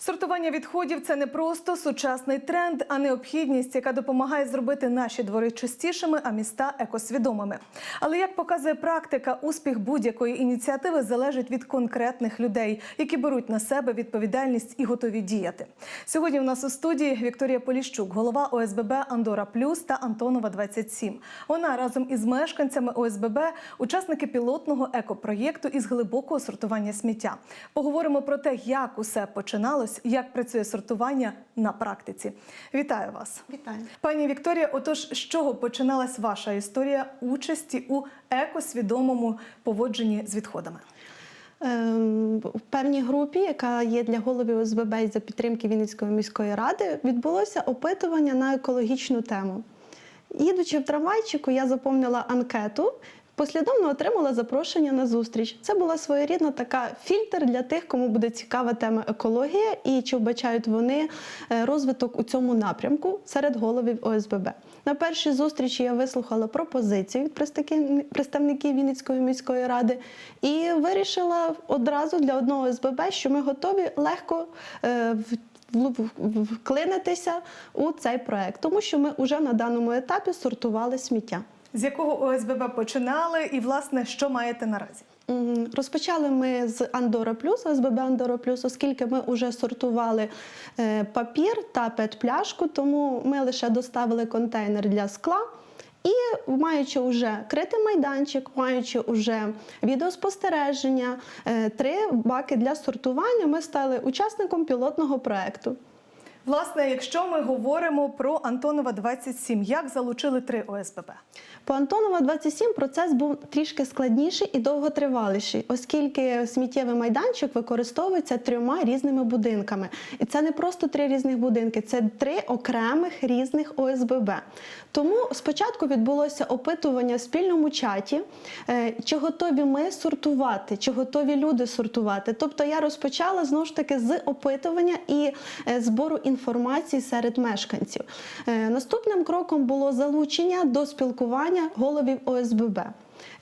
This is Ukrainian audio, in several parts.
Сортування відходів це не просто сучасний тренд, а необхідність, яка допомагає зробити наші двори чистішими, а міста екосвідомими. Але як показує практика, успіх будь-якої ініціативи залежить від конкретних людей, які беруть на себе відповідальність і готові діяти. Сьогодні у нас у студії Вікторія Поліщук, голова ОСББ Андора Плюс та Антонова 27. Вона разом із мешканцями ОСББ учасники пілотного екопроєкту із глибокого сортування сміття. Поговоримо про те, як усе починалось, як працює сортування на практиці. Вітаю вас, Вітаю. пані Вікторія. Отож, з чого починалась ваша історія участі у екосвідомому поводженні з відходами? Ем, В певній групі, яка є для голови ОСББ за підтримки Вінницької міської ради, відбулося опитування на екологічну тему. Їдучи в трамвайчику, я заповнила анкету. Послідовно отримала запрошення на зустріч. Це була своєрідна така фільтр для тих, кому буде цікава тема екологія і чи вбачають вони е, розвиток у цьому напрямку серед головів ОСББ. На першій зустрічі я вислухала пропозиції від представників- Вінницької міської ради і вирішила одразу для одного ОСББ, що ми готові легко е, вклинитися у цей проект, тому що ми вже на даному етапі сортували сміття. З якого ОСББ починали, і власне що маєте наразі? Розпочали ми з Андора Плюс, ОСББ Андора Плюс, оскільки ми вже сортували е, папір та пет-пляшку, тому ми лише доставили контейнер для скла. І маючи вже критий майданчик, маючи вже відеоспостереження, е, три баки для сортування, ми стали учасником пілотного проекту. Власне, якщо ми говоримо про Антонова 27, як залучили три ОСББ? По Антонова 27 процес був трішки складніший і довготриваліший, оскільки сміттєвий майданчик використовується трьома різними будинками. І це не просто три різних будинки, це три окремих різних ОСББ. Тому спочатку відбулося опитування в спільному чаті, е, чи готові ми сортувати, чи готові люди сортувати. Тобто я розпочала знову ж таки з опитування і е, збору інформації серед мешканців. Е, Наступним кроком було залучення до спілкування головів ОСББ.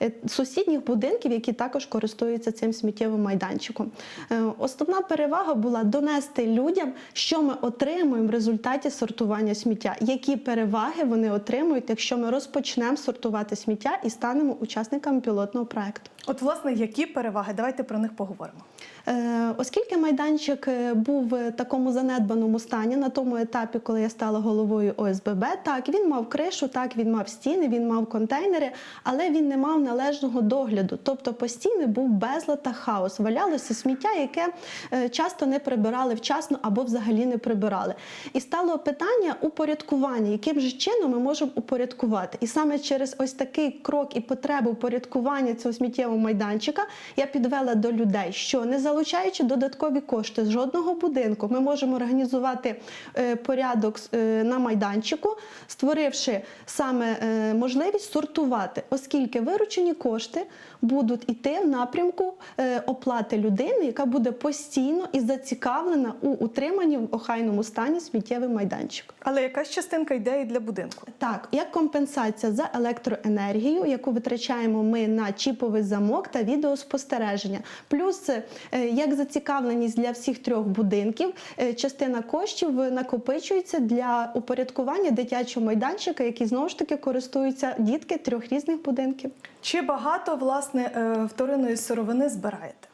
Е, Сусідніх будинків, які також користуються цим сміттєвим майданчиком. Е, Основна перевага була донести людям, що ми отримуємо в результаті сортування сміття, які переваги вони отримують, якщо ми розпочнемо сортувати сміття і станемо учасниками пілотного проекту. От, власне, які переваги? Давайте про них поговоримо. Е, Оскільки майданчик був в такому занедбаному стані на тому етапі, коли я стала головою ОСББ, так він мав кришу, так він мав стіни, він мав контейнери, але він не мав належного догляду. Тобто постійно був безлад та хаос. Валялося сміття, яке е, часто не прибирали вчасно або взагалі не прибирали. І стало питання упорядкування, яким же чином ми можемо упорядкувати. І саме через ось такий крок і потребу упорядкування цього сміттєвого майданчика я підвела до людей, що не залучаючи додаткові кошти з жодного будинку, ми можемо організувати е, порядок е, на майданчику, створивши саме можливість сортувати, оскільки виручені кошти будуть йти в напрямку е, оплати людини, яка буде постійно і зацікавлена у утриманні в охайному стані сміттєвий майданчик. Але якась частинка йде і для будинку. Так, як компенсація за електроенергію, яку витрачаємо ми на чіповий замок та відеоспостереження, плюс е, як зацікавленість для всіх трьох будинків, е, частина коштів накопичується для упорядкування дитячого майданчика, який знову ж таки користуються дітки трьох різних будинків. Чи багато власне е, вторинної сировини збираєте?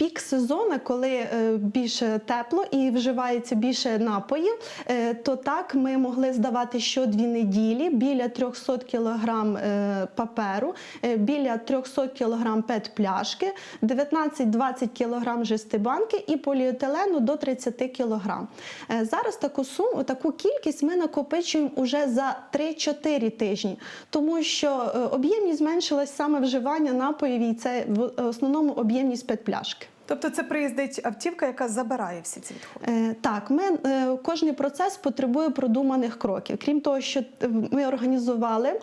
Пік сезону, коли е, більше тепло і вживається більше напоїв, е, то так ми могли здавати щодві неділі біля 300 кг паперу, е, біля 300 кг пет-пляшки, 19-20 кг жестибанки і поліетилену до 30 кг. Зараз таку суму, таку кількість ми накопичуємо уже за 3-4 тижні, тому що об'ємність зменшилась саме вживання напоїв, і це в основному об'ємність пет-пляшки. Тобто це приїздить автівка, яка забирає всі ці відходи. Е, Так, ми е, кожний процес потребує продуманих кроків. Крім того, що е, ми організували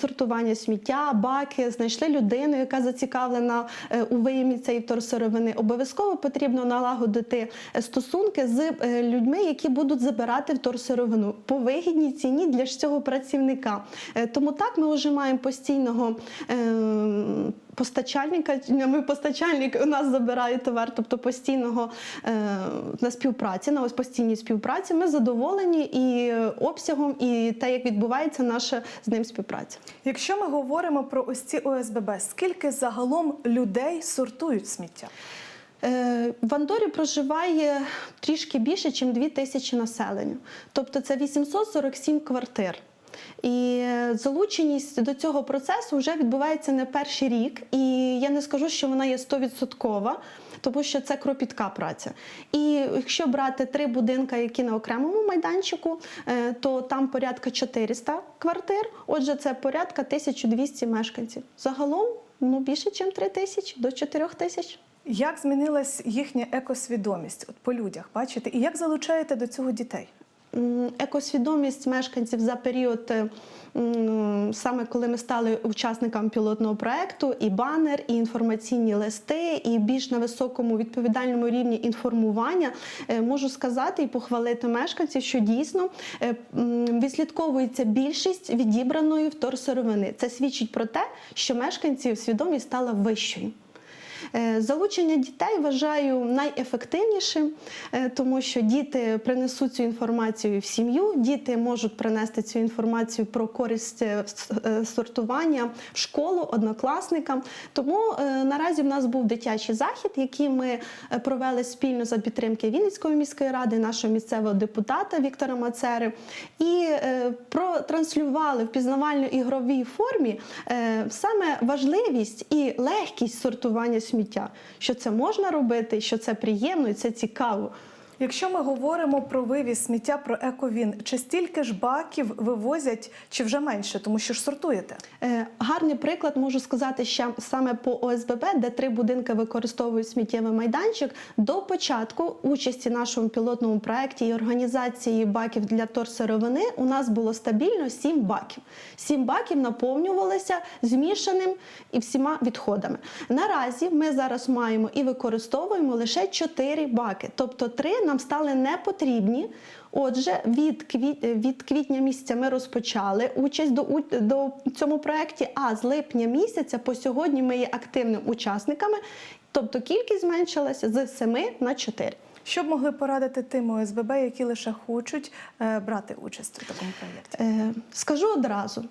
сортування сміття, баки, знайшли людину, яка зацікавлена у виїмі цієї вторсировини. Обов'язково потрібно налагодити стосунки з людьми, які будуть забирати вторсировину по вигідній ціні для ж цього працівника. Тому так ми вже маємо постійного е, Постачальника, ми постачальник у нас забирає товар, тобто постійного е, на співпраці, на ось постійній співпраці. Ми задоволені і обсягом, і те, як відбувається наша з ним співпраця. Якщо ми говоримо про ось ці ОСББ, скільки загалом людей сортують сміття? Е, В Андорі проживає трішки більше, ніж 2 тисячі населення. Тобто це 847 квартир. І залученість до цього процесу вже відбувається не перший рік. І я не скажу, що вона є 100%, тому що це кропітка праця. І якщо брати три будинки, які на окремому майданчику, е, то там порядка 400 квартир. Отже, це порядка 1200 мешканців. Загалом ну, більше, ніж 3 тисячі до 4 тисяч. Як змінилась їхня екосвідомість от по людях? Бачите, і як залучаєте до цього дітей? Екосвідомість мешканців за період, саме коли ми стали учасниками пілотного проекту, і банер, і інформаційні листи, і більш на високому відповідальному рівні інформування, е, можу сказати і похвалити мешканців, що дійсно е, відслідковується більшість відібраної вторсировини. Це свідчить про те, що мешканців свідомість стала вищою. Е, Залучення дітей вважаю найефективнішим, е, тому що діти принесуть цю інформацію в сім'ю, діти можуть принести цю інформацію про користь е, сортування в школу однокласникам. Тому наразі в нас був дитячий захід, який ми провели спільно за підтримки Вінницької міської ради, нашого місцевого депутата Віктора Мацери, і протранслювали в пізнавально-ігровій формі саме важливість і легкість сортування сміття, що це можна робити, що це приємно і це цікаво. Якщо ми говоримо про вивіз сміття, про ековін, чи стільки ж баків вивозять, чи вже менше, тому що ж сортуєте? Е, Гарний приклад можу сказати ще саме по ОСББ, де три будинки використовують сміттєвий майданчик. До початку участі в нашому пілотному проєкті і організації баків для торсировини у нас було стабільно сім баків. Сім баків наповнювалися змішаним і всіма відходами. Наразі ми зараз маємо і використовуємо лише чотири баки, тобто три нам стали не потрібні. Отже, від, квіт, від квітня місяця ми розпочали участь до, до цьому проєкті, а з липня місяця по сьогодні ми є активними учасниками, тобто кількість зменшилася з 7 на 4. Що б могли порадити тим ОСББ, які лише хочуть е, брати участь у такому проєкті? Е, скажу одразу: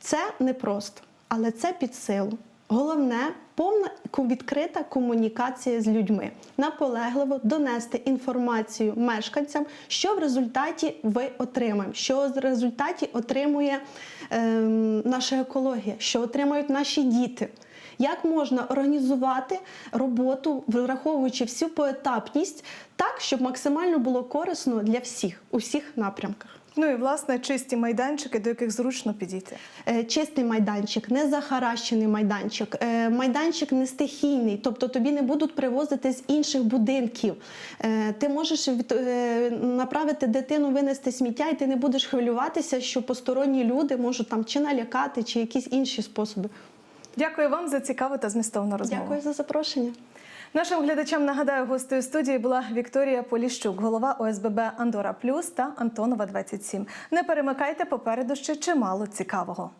це непросто, але це під силу. Головне повна відкрита комунікація з людьми, наполегливо донести інформацію мешканцям, що в результаті ви отримаємо, що в результаті отримує ем, наша екологія, що отримають наші діти. Як можна організувати роботу, враховуючи всю поетапність, так, щоб максимально було корисно для всіх у всіх напрямках. Ну і власне чисті майданчики, до яких зручно підійти. Е, Чистий майданчик, не захаращений майданчик, е, майданчик не стихійний, тобто тобі не будуть привозити з інших будинків. Е, Ти можеш направити дитину винести сміття, і ти не будеш хвилюватися, що посторонні люди можуть там чи налякати, чи якісь інші способи. Дякую вам за цікаву та змістовну розмову. Дякую за запрошення. Нашим глядачам нагадаю, гостею студії була Вікторія Поліщук, голова ОСББ Андора Плюс та Антонова 27. Не перемикайте попереду ще чимало цікавого.